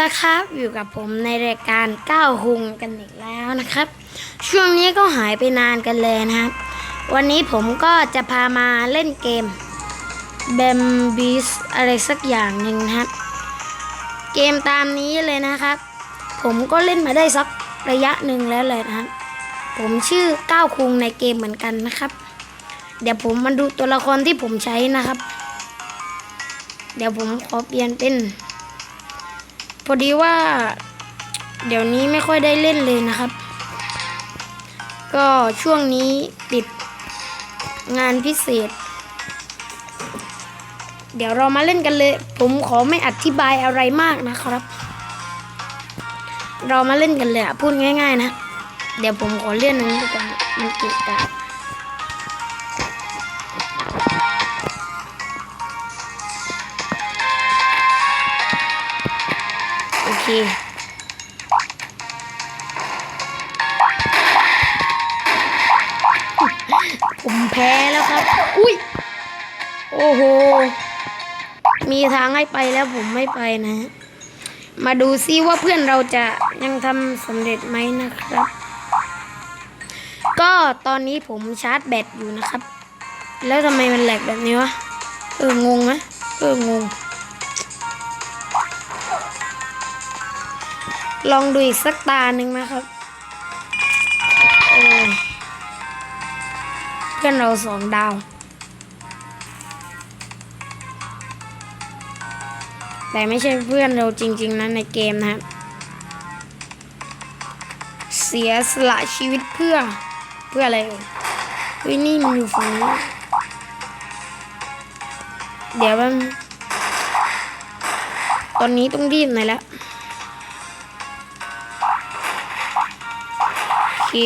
ละครับอยู่กับผมในรายการก้าวหุงกันอีกแล้วนะครับ ช่วงนี้ก็หายไปนานกันเลยนะครับ วันนี้ผมก็จะพามาเล่นเกม b a m b e s อะไรสักอย่างหนึ่งนะครับ เกมตามนี้เลยนะครับ ผมก็เล่นมาได้สักระยะหนึ่งแล้วเลยนะครับ ผมชื่อก้าวคุงในเกมเหมือนกันนะครับ เดี๋ยวผมมาดูตัวละครที่ผมใช้นะครับ เดี๋ยวผมขอเปลี่ยนเป็น อดีว่า เดี๋ยวนี้ไม่ค่อยได้เล่นเลยนะครับ ก็ช่วงนี้ติดงานพิเศษ เดี๋ยวเรามาเล่นกันเลย ผมขอไม่อธิบายอะไรมากนะครับ เรามาเล่นกันเลยอะพูดง่าย ๆ นะ เดี๋ยวผมขอเลื่อนอันนี้ไปก่อนมันเกะ ผมแพ้แล้วครับ อุ้ย โอ้โห มีทางให้ไปแล้วผมไม่ไปนะ มาดูซิว่าเพื่อนเราจะยังทำสำเร็จไหมนะครับ ก็ตอนนี้ผมชาร์จแบตอยู่นะครับ แล้วทำไมมันแหลกแบบนี้วะ เอองงไหมเอองง ลองดูอีกสักตาหนึ่งนะครับโอ้ยเพื่อนเราสองดาว แต่ไม่ใช่เพื่อนเราจริง ๆนะในเกมนะครับ เสียสละชีวิตเพื่อ เพื่ออะไรเอ่ยเฮ้ยนี่มันอยู่ฝั่งนี้ เดี๋ยวมัน ตอนนี้ต้องรีบหน่อยแล้ว เค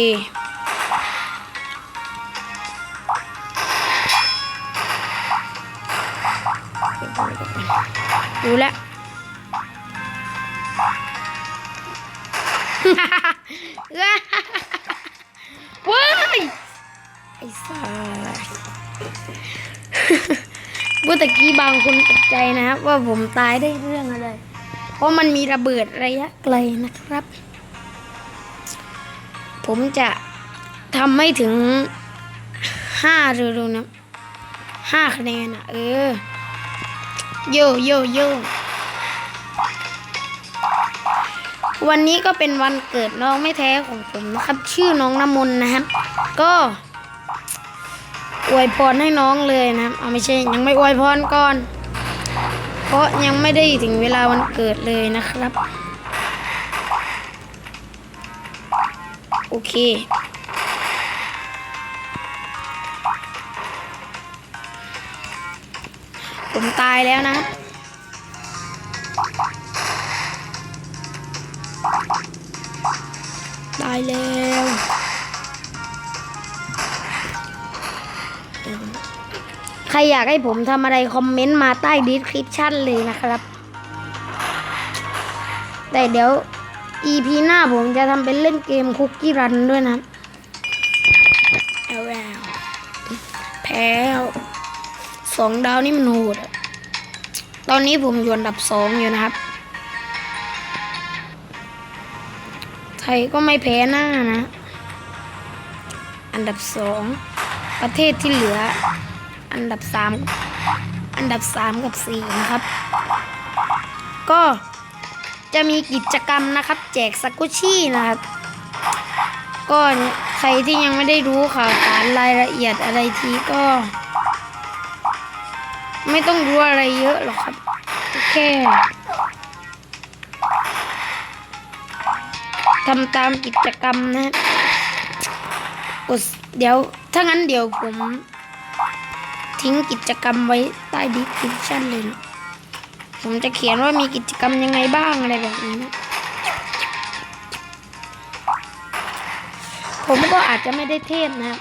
ดูแลวว้ายไอ้สัสเมื่อตะกี้บางคนตกใจนะครับ ว่าผมตายได้เรื่องอะไร เพราะมันมีระเบิดระยะไกลนะครับ ผมจะทำให้ถึงห้าเร็วๆนะห้าคะแนนอะเออ โยโยโยวันนี้ก็เป็นวันเกิดน้องไม่แท้ของผมนะครับ ชื่อน้องน้ำมนต์นะครับ ก็อวยพรให้น้องเลยนะเอาไม่ใช่ยังไม่อวยพรก่อน เพราะยังไม่ได้ถึงเวลาวันเกิดเลยนะครับ โอเค ผมตายแล้วนะตายแล้วใครอยากให้ผมทำอะไรคอมเมนต์มาใต้ดีสคริปชั่นเลยนะครับ แต่เดี๋ยว EP หน้าผมจะทำเป็นเล่นเกมคุกกี้รันด้วยนะเอาแล้วแพ้สองดาวนี่มันโหดตอนนี้ผมอยู่อันดับสองอยู่นะครับ ไทยก็ไม่แพ้หน้านะ อันดับสองประเทศที่เหลือ อันดับสามอันดับสามกับสี่นะครับ ก็ จะมีกิจกรรมนะครับ แจกสกุชี่นะครับก็ใครที่ยังไม่ได้รู้ข่าวสารรายละเอียดอะไรทีก็ ไม่ต้องรู้อะไรเยอะหรอกครับแค่ทำตามกิจกรรมนะกดเดี๋ยว ถ้างั้นเดี๋ยวผม ทิ้งกิจกรรมไว้ใต้ดีคริปชั่นเลยนะ ผมจะเขียนว่ามีกิจกรรมยังไงบ้างอะไรแบบนี้นะผมก็อาจจะไม่ได้เทศนะครับ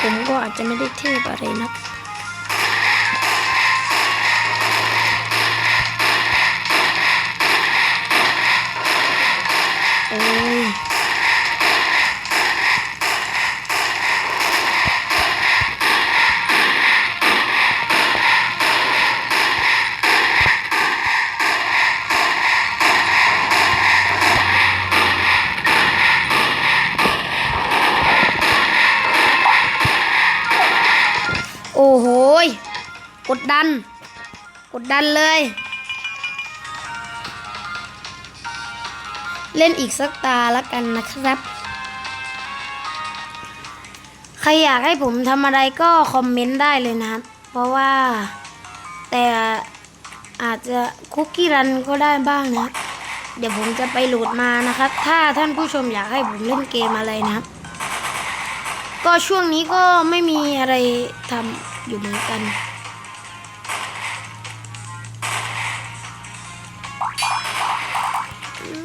ผมก็อาจจะไม่ได้เทพอะไรนะโอ้ กดดัน กดดันเลย เล่นอีกสักตาแล้วกันนะครับ ใครอยากให้ผมทำอะไรก็คอมเมนต์ได้เลยนะครับ เพราะว่าแต่อาจจะคุกกี้รันก็ได้บ้างนะครับ เดี๋ยวผมจะไปโหลดมานะครับ ถ้าท่านผู้ชมอยากให้ผมเล่นเกมอะไรนะครับ ก็ช่วงนี้ก็ไม่มีอะไรทำอยู่เหมือนกัน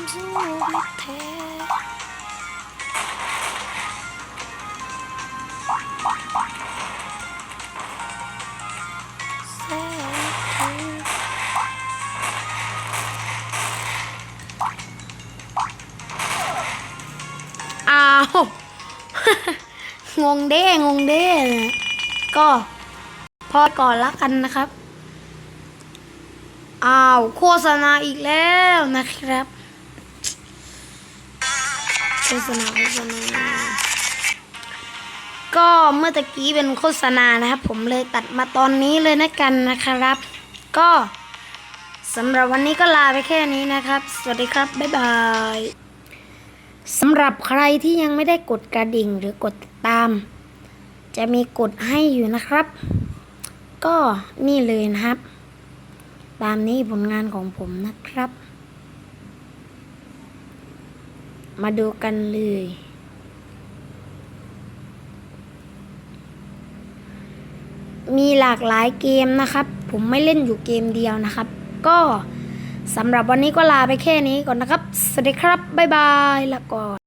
อ้าว งงเด้ งงเด้ ก็พอก่อนละกันนะครับ อ้าว โฆษณาอีกแล้วนะครับ ษณาโฆษณาก็เมื่อตะกี้เป็นโฆษณานะครับ ผมเลยตัดมาตอนนี้เลยนะกันนะครับ ก็สำหรับวันนี้ก็ลาไปแค่นี้นะครับ สวัสดีครับ บ๊ายบายสำหรับใครที่ยังไม่ได้กดกระดิ่งหรือกดติดตาม จะมีกดให้อยู่นะครับ ก็นี่เลยนะครับ ตามนี้ผลงานของผมนะครับ มาดูกันเลย มีหลากหลายเกมนะครับ ผมไม่เล่นอยู่เกมเดียวนะครับ ก็สำหรับวันนี้ก็ลาไปแค่นี้ก่อนนะครับ สวัสดีครับ บ๊ายบายแล้วก่อน